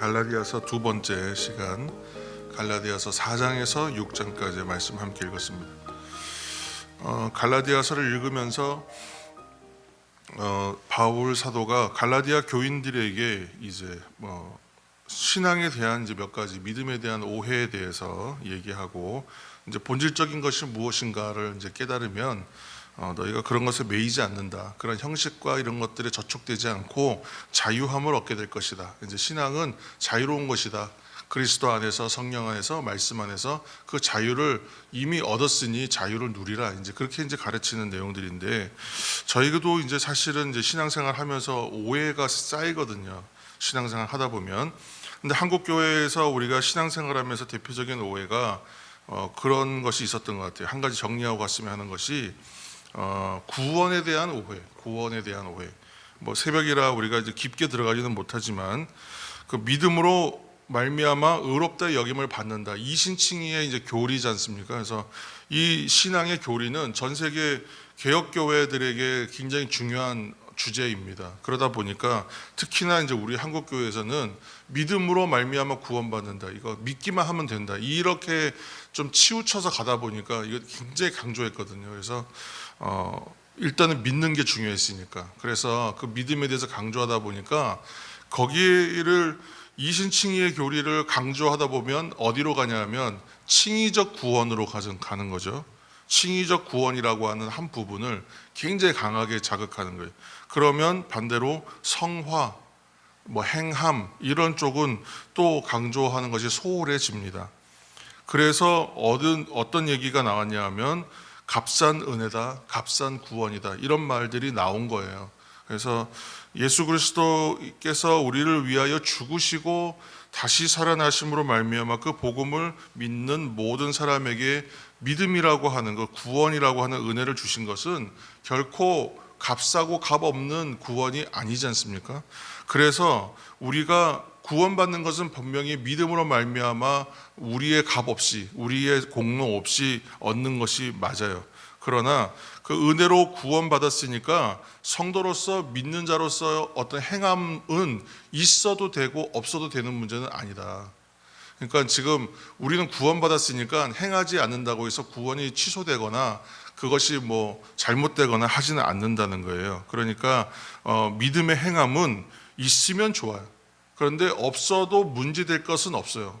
갈라디아서 두 번째 시간 갈라디아서 4장에서 6장까지의 말씀 함께 읽었습니다. 어, 갈라디아서를 읽으면서 어, 바울 사도가 갈라디아 교인들에게 이제 뭐 신앙에 대한 이제 몇 가지 믿음에 대한 오해에 대해서 얘기하고 이제 본질적인 것이 무엇인가를 이제 깨달으면 어, 너희가 그런 것에 매이지 않는다. 그런 형식과 이런 것들에 저촉되지 않고 자유함을 얻게 될 것이다. 이제 신앙은 자유로운 것이다. 그리스도 안에서 성령 안에서 말씀 안에서 그 자유를 이미 얻었으니 자유를 누리라. 이제 그렇게 이제 가르치는 내용들인데 저희도 이제 사실은 이제 신앙생활 하면서 오해가 쌓이거든요. 신앙생활 하다 보면. 근데 한국 교회에서 우리가 신앙생활 하면서 대표적인 오해가 어, 그런 것이 있었던 것 같아요. 한 가지 정리하고 갔으면 하는 것이 어, 구원에 대한 오해, 구원에 대한 오해. 뭐 새벽이라 우리가 이제 깊게 들어가지는 못하지만 그 믿음으로 말미암아 의롭다 여김을 받는다. 이 신칭의의 이제 교리지 않습니까? 그래서 이 신앙의 교리는 전 세계 개혁 교회들에게 굉장히 중요한 주제입니다. 그러다 보니까 특히나 이제 우리 한국 교회에서는 믿음으로 말미암아 구원받는다. 이거 믿기만 하면 된다. 이렇게 좀 치우쳐서 가다 보니까 이거 굉장히 강조했거든요. 그래서 어 일단은 믿는 게 중요했으니까. 그래서 그 믿음에 대해서 강조하다 보니까 거기를 이신칭의의 교리를 강조하다 보면 어디로 가냐면 칭의적 구원으로 가는 거죠. 칭의적 구원이라고 하는 한 부분을 굉장히 강하게 자극하는 거예요. 그러면 반대로 성화, 뭐 행함 이런 쪽은 또 강조하는 것이 소홀해집니다. 그래서 얻은 어떤 얘기가 나왔냐 하면 값싼 은혜다, 값싼 구원이다 이런 말들이 나온 거예요. 그래서 예수 그리스도께서 우리를 위하여 죽으시고 다시 살아나심으로 말미암아 그 복음을 믿는 모든 사람에게 믿음이라고 하는 것, 구원이라고 하는 은혜를 주신 것은 결코 값싸고 값 없는 구원이 아니지 않습니까? 그래서 우리가 구원받는 것은 분명히 믿음으로 말미암아 우리의 값 없이 우리의 공로 없이 얻는 것이 맞아요. 그러나 그 은혜로 구원받았으니까 성도로서 믿는 자로서 어떤 행함은 있어도 되고 없어도 되는 문제는 아니다. 그러니까 지금 우리는 구원받았으니까 행하지 않는다고 해서 구원이 취소되거나 그것이 뭐 잘못되거나 하지는 않는다는 거예요. 그러니까 어, 믿음의 행함은 있으면 좋아요. 그런데 없어도 문제될 것은 없어요.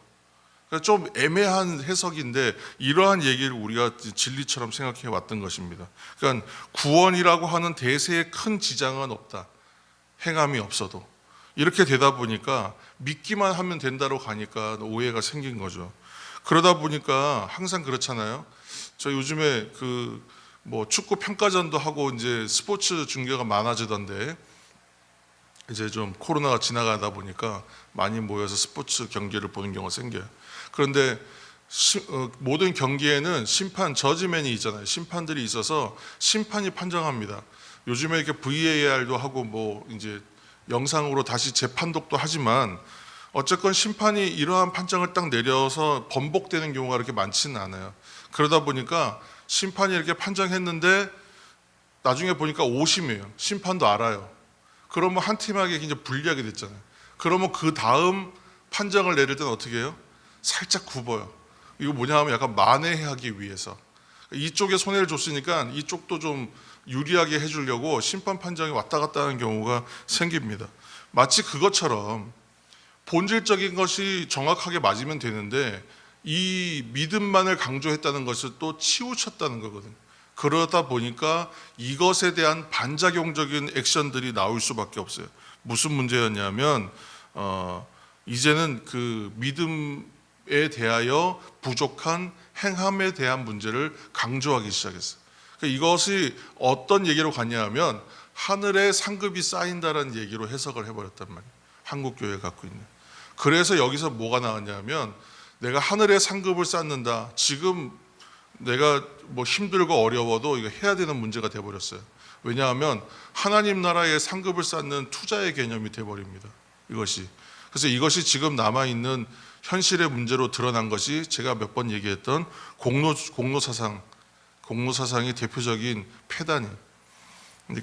그러니까 좀 애매한 해석인데 이러한 얘기를 우리가 진리처럼 생각해 왔던 것입니다. 그러니까 구원이라고 하는 대세에 큰 지장은 없다. 행함이 없어도. 이렇게 되다 보니까 믿기만 하면 된다로 가니까 오해가 생긴 거죠. 그러다 보니까 항상 그렇잖아요. 저 요즘에 그 뭐 축구 평가전도 하고 이제 스포츠 중계가 많아지던데 이제 좀 코로나가 지나가다 보니까 많이 모여서 스포츠 경기를 보는 경우가 생겨요. 그런데 시, 어, 모든 경기에는 심판 저지맨이 있잖아요. 심판들이 있어서 심판이 판정합니다. 요즘에 이렇게 VAR도 하고 뭐 이제 영상으로 다시 재판독도 하지만 어쨌건 심판이 이러한 판정을 딱 내려서 번복되는 경우가 그렇게 많지는 않아요. 그러다 보니까 심판이 이렇게 판정했는데 나중에 보니까 오심이에요. 심판도 알아요. 그러면 한 팀에게 굉장히 불리하게 됐잖아요. 그러면 그 다음 판정을 내릴 때는 어떻게 해요? 살짝 굽어요. 이거 뭐냐 하면 약간 만회하기 위해서. 이쪽에 손해를 줬으니까 이쪽도 좀 유리하게 해주려고 심판 판정이 왔다 갔다 하는 경우가 생깁니다. 마치 그것처럼 본질적인 것이 정확하게 맞으면 되는데 이 믿음만을 강조했다는 것을 또 치우쳤다는 거거든요. 그러다 보니까 이것에 대한 반작용적인 액션들이 나올 수밖에 없어요. 무슨 문제였냐면 어, 이제는 그 믿음에 대하여 부족한 행함에 대한 문제를 강조하기 시작했어요. 그러니까 이것이 어떤 얘기로 갔냐면 하늘에 상급이 쌓인다라는 얘기로 해석을 해버렸단 말이에요. 한국 교회가 갖고 있는. 그래서 여기서 뭐가 나왔냐면 내가 하늘에 상급을 쌓는다. 지금 내가 뭐 힘들고 어려워도 이거 해야 되는 문제가 돼 버렸어요. 왜냐하면 하나님 나라의 상급을 쌓는 투자의 개념이 돼 버립니다. 이것이. 그래서 이것이 지금 남아 있는 현실의 문제로 드러난 것이 제가 몇 번 얘기했던 공로 공로 사상, 공로 사상의 대표적인 폐단이.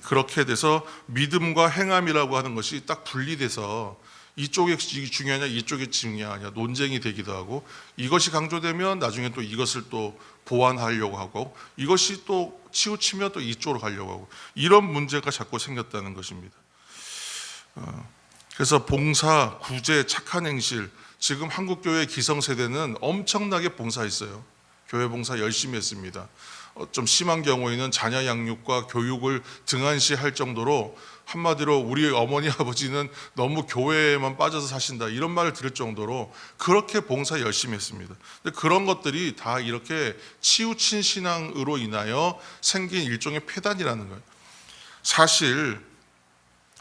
그렇게 돼서 믿음과 행함이라고 하는 것이 딱 분리돼서 이쪽이 중요하냐 이쪽이 중요하냐 논쟁이 되기도 하고 이것이 강조되면 나중에 또 이것을 또 보완하려고 하고 이것이 또 치우치면 또 이쪽으로 가려고 하고 이런 문제가 자꾸 생겼다는 것입니다. 어, 그래서 봉사, 구제, 착한 행실 지금 한국 교회 기성 세대는 엄청나게 봉사했어요. 교회 봉사 열심히 했습니다. 어, 좀 심한 경우에는 자녀 양육과 교육을 등한시할 정도로 한마디로 우리 어머니 아버지는 너무 교회에만 빠져서 사신다 이런 말을 들을 정도로 그렇게 봉사 열심히 했습니다. 근데 그런 것들이 다 이렇게 치우친 신앙으로 인하여 생긴 일종의 폐단이라는 거예요. 사실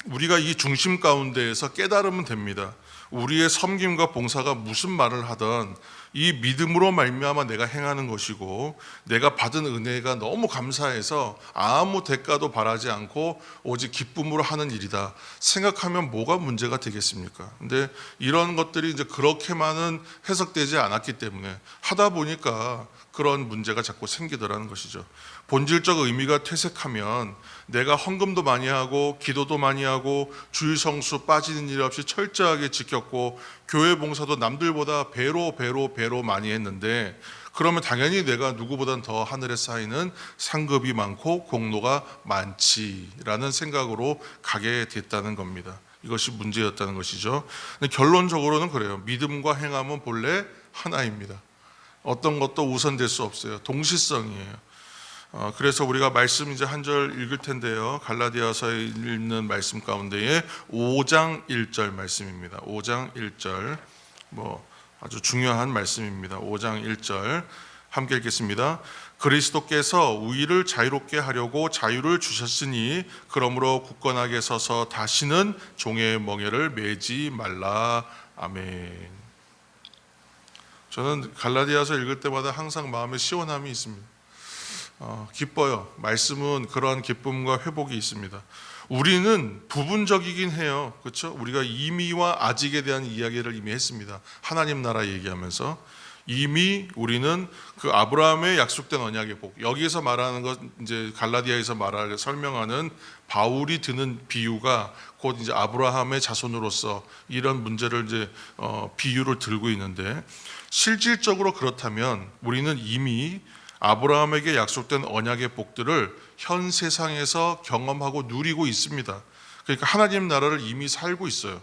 우리가 이 중심 가운데에서 깨달으면 됩니다. 우리의 섬김과 봉사가 무슨 말을 하던 이 믿음으로 말미암아 내가 행하는 것이고 내가 받은 은혜가 너무 감사해서 아무 대가도 바라지 않고 오직 기쁨으로 하는 일이다 생각하면 뭐가 문제가 되겠습니까? 근데 이런 것들이 이제 그렇게 많은 해석되지 않았기 때문에 하다 보니까 그런 문제가 자꾸 생기더라는 것이죠. 본질적 의미가 퇴색하면 내가 헌금도 많이 하고 기도도 많이 하고 주일 성수 빠지는 일 없이 철저하게 지켰고 교회 봉사도 남들보다 배로 배로 배로 많이 했는데 그러면 당연히 내가 누구보단 더 하늘에 쌓이는 상급이 많고 공로가 많지라는 생각으로 가게 됐다는 겁니다. 이것이 문제였다는 것이죠. 결론적으로는 그래요. 믿음과 행함은 본래 하나입니다. 어떤 것도 우선될 수 없어요. 동시성이에요. 어, 그래서 우리가 말씀 이제 한 절 읽을 텐데요. 갈라디아서에 있는 말씀 가운데에 5장 1절 말씀입니다. 5장 1절 뭐 아주 중요한 말씀입니다. 5장 1절 함께 읽겠습니다. 그리스도께서 우리를 자유롭게 하려고 자유를 주셨으니 그러므로 굳건하게 서서 다시는 종의 멍에를 매지 말라. 아멘. 저는 갈라디아서 읽을 때마다 항상 마음에 시원함이 있습니다. 어, 기뻐요. 말씀은 그러한 기쁨과 회복이 있습니다. 우리는 부분적이긴 해요. 그렇죠? 우리가 이미와 아직에 대한 이야기를 이미 했습니다. 하나님 나라 얘기하면서 이미 우리는 그 아브라함의 약속된 언약의 복 여기에서 말하는 것 이제 갈라디아에서 말하는 설명하는 바울이 드는 비유가 곧 이제 아브라함의 자손으로서 이런 문제를 이제 어, 비유를 들고 있는데 실질적으로 그렇다면 우리는 이미 아브라함에게 약속된 언약의 복들을 현 세상에서 경험하고 누리고 있습니다. 그러니까 하나님 나라를 이미 살고 있어요.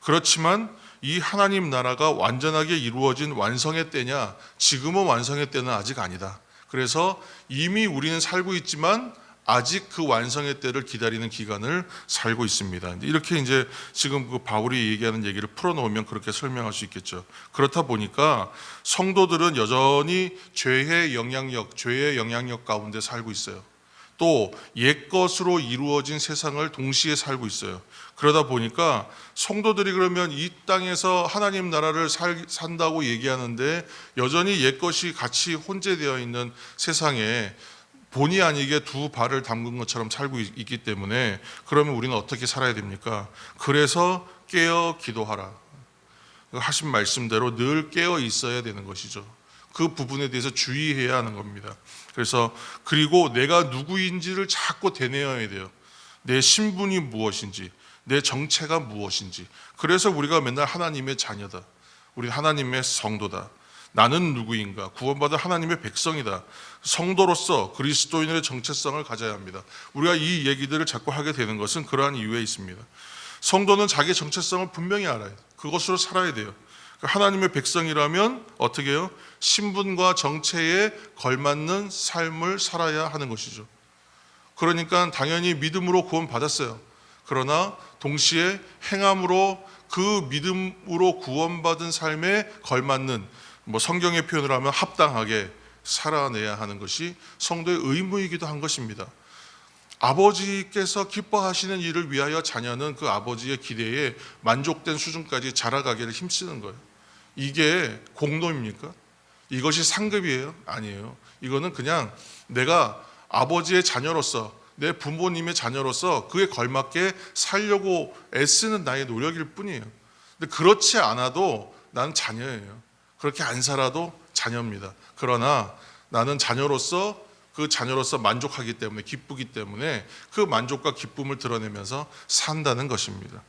그렇지만 이 하나님 나라가 완전하게 이루어진 완성의 때냐? 지금은 완성의 때는 아직 아니다. 그래서 이미 우리는 살고 있지만 아직 그 완성의 때를 기다리는 기간을 살고 있습니다. 이렇게 이제 지금 그 바울이 얘기하는 얘기를 풀어놓으면 그렇게 설명할 수 있겠죠. 그렇다 보니까 성도들은 여전히 죄의 영향력, 죄의 영향력 가운데 살고 있어요. 또 옛것으로 이루어진 세상을 동시에 살고 있어요. 그러다 보니까 성도들이 그러면 이 땅에서 하나님 나라를 살, 산다고 얘기하는데 여전히 옛것이 같이 혼재되어 있는 세상에 본의 아니게 두 발을 담근 것처럼 살고 있- 있기 때문에 그러면 우리는 어떻게 살아야 됩니까? 그래서 깨어 기도하라. 하신 말씀대로 늘 깨어 있어야 되는 것이죠. 그 부분에 대해서 주의해야 하는 겁니다. 그래서 그리고 내가 누구인지를 자꾸 되뇌어야 돼요. 내 신분이 무엇인지, 내 정체가 무엇인지. 그래서 우리가 맨날 하나님의 자녀다. 우리 하나님의 성도다. 나는 누구인가? 구원받은 하나님의 백성이다. 성도로서 그리스도인의 정체성을 가져야 합니다. 우리가 이 얘기들을 자꾸 하게 되는 것은 그러한 이유에 있습니다. 성도는 자기 정체성을 분명히 알아요. 그것으로 살아야 돼요. 하나님의 백성이라면 어떻게 해요? 신분과 정체에 걸맞는 삶을 살아야 하는 것이죠. 그러니까 당연히 믿음으로 구원받았어요. 그러나 동시에 행함으로 그 믿음으로 구원받은 삶에 걸맞는 뭐 성경의 표현을 하면 합당하게 살아내야 하는 것이 성도의 의무이기도 한 것입니다. 아버지께서 기뻐하시는 일을 위하여 자녀는 그 아버지의 기대에 만족된 수준까지 자라가기를 힘쓰는 거예요. 이게 공로입니까? 이것이 상급이에요? 아니에요. 이거는 그냥 내가 아버지의 자녀로서 내 부모님의 자녀로서 그에 걸맞게 살려고 애쓰는 나의 노력일 뿐이에요. 근데 그렇지 않아도 나는 자녀예요. 그렇게 안 살아도 자녀입니다. 그러나 나는 자녀로서 그 자녀로서 만족하기 때문에 기쁘기 때문에 그 만족과 기쁨을 드러내면서 산다는 것입니다.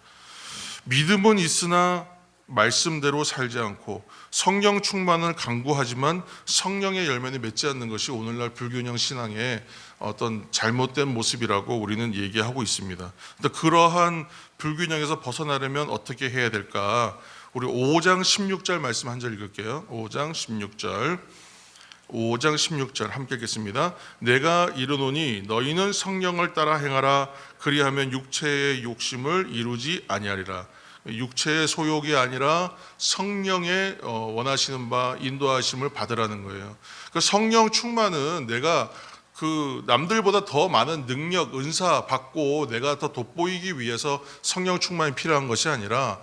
믿음은 있으나 말씀대로 살지 않고 성령 충만을 강구하지만 성령의 열매는 맺지 않는 것이 오늘날 불균형 신앙의 어떤 잘못된 모습이라고 우리는 얘기하고 있습니다. 그러한 불균형에서 벗어나려면 어떻게 해야 될까? 우리 5장 16절 말씀 한 절 읽을게요. 5장 16절. 5장 16절 함께 읽겠습니다. 내가 이르노니 너희는 성령을 따라 행하라 그리하면 육체의 욕심을 이루지 아니하리라. 육체의 소욕이 아니라 성령의 어, 원하시는 바 인도하심을 받으라는 거예요. 그 성령 충만은 내가 그 남들보다 더 많은 능력, 은사 받고 내가 더 돋보이기 위해서 성령 충만이 필요한 것이 아니라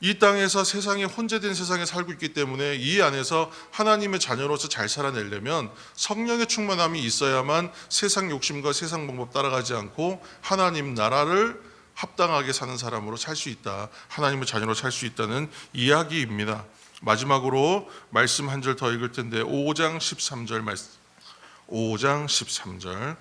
이 땅에서 세상에 혼재된 세상에 살고 있기 때문에 이 안에서 하나님의 자녀로서 잘 살아내려면 성령의 충만함이 있어야만 세상 욕심과 세상 방법 따라가지 않고 하나님 나라를 합당하게 사는 사람으로 살 수 있다. 하나님의 자녀로 살 수 있다는 이야기입니다. 마지막으로 말씀 한 절 더 읽을 텐데 5장 13절 말씀 5장 13절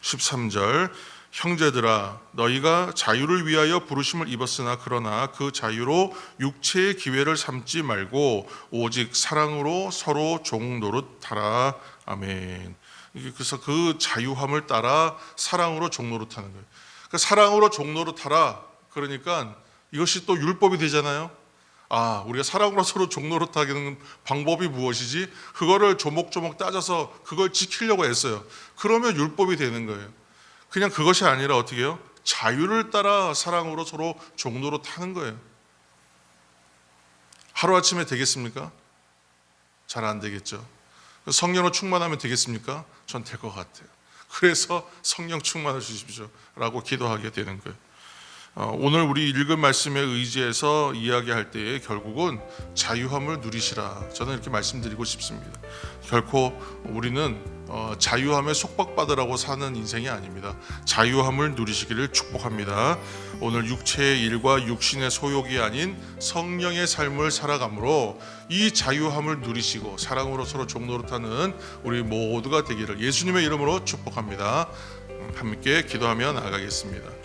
13절 형제들아 너희가 자유를 위하여 부르심을 입었으나 그러나 그 자유로 육체의 기회를 삼지 말고 오직 사랑으로 서로 종 노릇하라 아멘. 그래서 그 자유함을 따라 사랑으로 종 노릇하는 거예요. 그 사랑으로 종 노릇하라 그러니까 이것이 또 율법이 되잖아요. 아, 우리가 사랑으로 서로 종노릇하는 방법이 무엇이지? 그거를 조목조목 따져서 그걸 지키려고 했어요. 그러면 율법이 되는 거예요. 그냥 그것이 아니라 어떻게 해요? 자유를 따라 사랑으로 서로 종노릇하는 거예요. 하루아침에 되겠습니까? 잘 안 되겠죠. 성령으로 충만하면 되겠습니까? 전 될 것 같아요. 그래서 성령 충만을 주십시오. 라고 기도하게 되는 거예요. 어, 오늘 우리 읽은 말씀에 의지해서 이야기할 때에 결국은 자유함을 누리시라. 저는 이렇게 말씀드리고 싶습니다. 결코 우리는 어, 자유함에 속박받으라고 사는 인생이 아닙니다. 자유함을 누리시기를 축복합니다. 오늘 육체의 일과 육신의 소욕이 아닌 성령의 삶을 살아감으로 이 자유함을 누리시고 사랑으로 서로 종노릇하는 우리 모두가 되기를 예수님의 이름으로 축복합니다. 음, 함께 기도하며 나아가겠습니다.